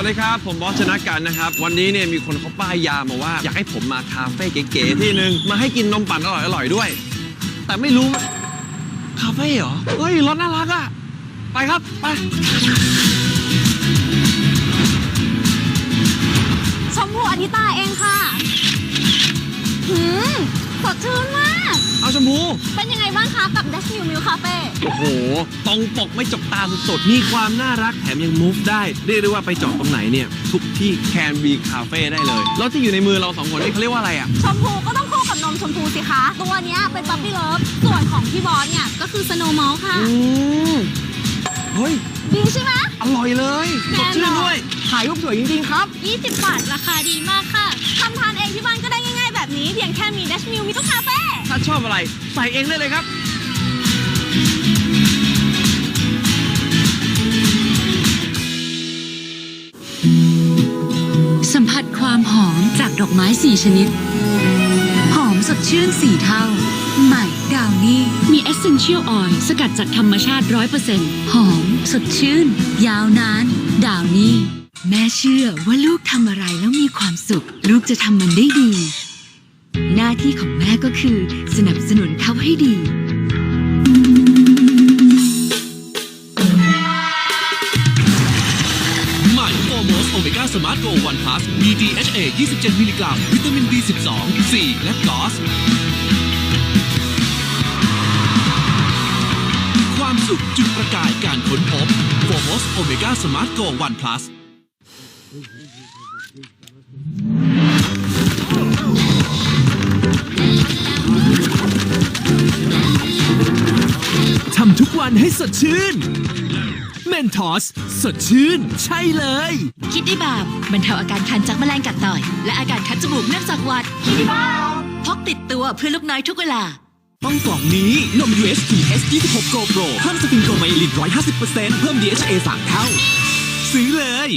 ัสดีครับ ผมบอสชนะกันนะครับ วันนี้เนี่ยมีคนเขาป้ายยามาว่า อยากให้ผมมาคาเฟ่เก๋ๆที่หนึ่งมาให้กินนมปั่นอร่อยๆด้วย แต่ไม่รู้ คาเฟ่เหรอ เฮ้ยรถน่ารักอะไปครับ ไป ชมพูอธิตาเองค่ะหืมสดชื่น ชมพู เป็นยังไงบ้างคะกับ Dash New Milk Cafe โอ้โหตรงปกไม่จกตาสุดๆ มีความน่ารักแถมยัง move ได้เรียกได้ว่าไปจอดตรงไหนเนี่ย ทุกที่ can be cafe ได้เลย แล้วที่อยู่ในมือเราสองคนนี่เขาเรียกว่าอะไรอะ ชมพูก็ต้องคู่กับนมชมพูสิคะ ตัวเนี้ยเป็น Puppy Love ส่วนของพี่บอสเนี่ย ก็คือ Snow Malt ค่ะ อืมเฮ้ย ดีใช่ไหม อร่อยเลยสแน่ดนอนชื่นด้วย ถ่ายรูปสวยจริงๆครับ 20 บาทราคาดีมากค่ะทำทานเองที่บ้านก็ได้ง่ายๆ แบบนี้เพียงแค่มี Dash New Milk Cafe ถ้าชอบอะไรใส่เองได้เลยครับ สัมผัสความหอมจากดอกไม้สี่ชนิด หอมสดชื่นสี่เท่า ใหม่ดาวนี่มี Essential Oil สกัดจากธรรมชาติ 100%หอมสดชื่น ยาวนาน ดาวนี่แม่เชื่อว่าลูกทำอะไรแล้วมีความสุข ลูกจะทำมันได้ดี หน้าที่ของแม่ก็คือ สนับสนุนเขาให้ดี ใหม่โฟโมสโอเมก้าสมาร์ทโกวันพลัสมี DHA 27 มิลลิกรัม วิตามิน B12 C และกอสความสุขจุดประกายการค้นพบโฟโมสโอเมก้าสมาร์ทโกวันพลัส ทำทุกวันให้สดชื่น เมนทอส สดชื่น ใช่เลย คิดได้บาปบรรเทาอาการคันจากแมลงกัดต่อย และอาการคัดจมูกเนื่องจากหวัด คิดได้บาพกติดตัวเพื่อลูกน้อยทุกเวลา ต้องกล่องนี้ นม UHT S26 Go Pro เพิ่มสฟิงโกไมลิน150%เพิ่ม DHA 3เท่า ซื้อเลย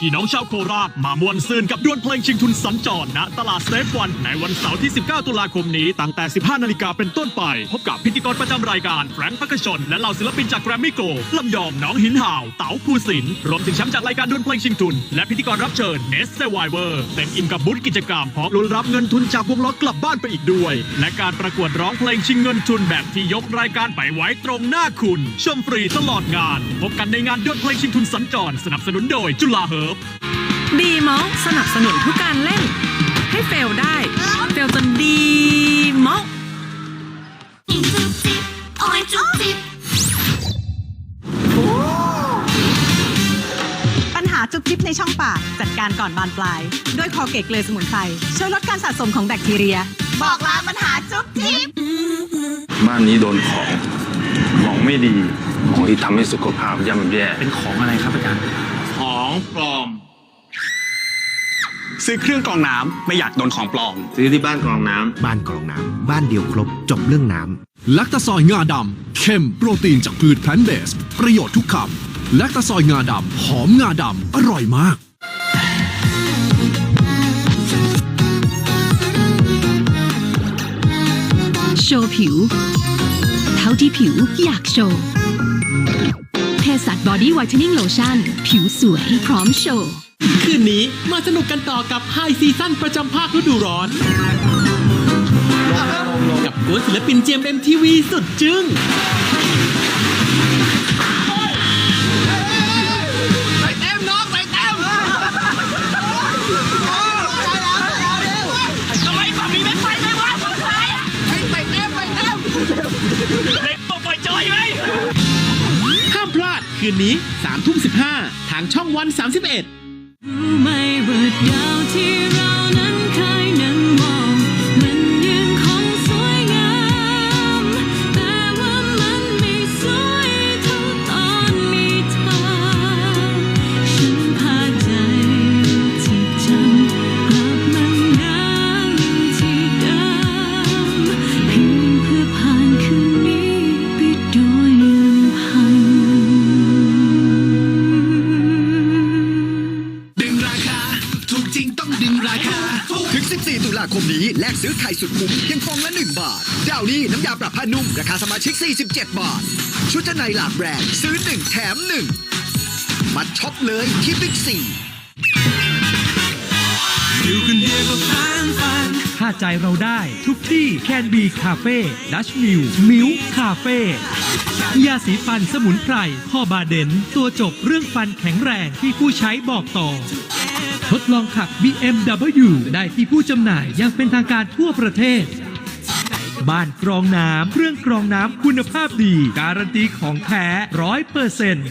พี่น้องชาวโคราชมามวนซื่นกับดวลเพลงชิงทุนสัญจรณตลาดเซฟวัน ในวันเสาร์ที่ 19 ตุลาคมนี้ ตั้งแต่ 15 นาฬิกาเป็นต้นไป พบกับพิธีกรประจำรายการแฟรงค์พักชน และเหล่าศิลปินจากแกรมมี่โกลลำยองน้องหินห่าว เต๋าภูสินร์รวมถึงแชมป์จากรายการดวลเพลงชิงทุน และพิธีกรรับเชิญเนสเซไวเวอร์เต็มอิ่มกับบูธกิจกรรมพร้อมลุ้นรับเงินทุนจากวงล้อกลับบ้านไปอีกด้วย และการประกวดร้องเพลงชิงเงินทุนแบบที่ยกรายการไปไว้ตรงหน้าคุณ ชมฟรีตลอดงาน พบกันในงานดวลเพลงชิงทุนสัญจรสนับสนุนโดยจุฬาเฮร์บดีมอลสนับสนุนทุกการเล่น ให้เฟลได้ เฟลจนดีมอลปัญหาจุ๊บจิ๊บในช่องปาก จัดการก่อนบานปลาย ด้วยคอเกตเกลือสมุนไพรช่วยลดการสะสมของแบคทีเรีย บอกลาปัญหาจุ๊บจิ๊บบ้านนี้โดนของ ของไม่ดี ของที่ทำให้สุขภาพย่ำแย่ เป็นของอะไรครับอาจารย์ ของปลอม ซื้อเครื่องกรองน้ำไม่อยากโดนของปลอม ซื้อที่บ้านกรองน้ำบ้านกรองน้ำ บ้านเดียวครบ จบเรื่องน้ำแลคตาซอยงาดำเข้มโปรตีนจากพืชแพลนเบส ประโยชน์ทุกคำแลคตาซอยงาดำหอมงาดำอร่อยมาก โชว์ผิว เท่าที่ผิวอยากโชว์ เภสัชบอดี้ไวท์เทนนิ่งโลชั่นผิวสวยพร้อมโชว์ คืนนี้มาสนุกกันต่อกับไฮซีซั่นประจำภาคฤดูร้อน กับกวนศิลปินเจมเอ็มทีวีสุดจึ้งห้ คืนนี้3ทุ่ม15ทางช่องวัน 31รู้ไหมว่าดาวที่ ดึงราคา ถึง 14 ตุลาคมนี้ แลกซื้อไข่สุดคุ้มเพียงฟองละ 1 บาทดาวนี้น้ำยาปรับผ้านุ่ม ราคาสมาชิก 47 บาท ชุดชั้นในหลากแบรนด์ซื้อ 1 แถม 1 มาช็อปเลยที่บิ๊กซีอยู่คนเดียวก็ฟันฟันถ้าใจเราได้ทุกที่แคนบีคาเฟ่ดัชมิลมิวคาเฟ่ยาสีฟันสมุนไพรข้อบาเดน ตัวจบเรื่องฟันแข็งแรงที่ผู้ใช้บอกต่อ ทดลองขับ BMW ได้ที่ผู้จำหน่ายอยังเป็นทางการทั่วประเทศ บ้านกรองน้ำเครื่องกรองน้ำคุณภาพดี การันตีของแท้ร้อยเปอร์เซ็นต์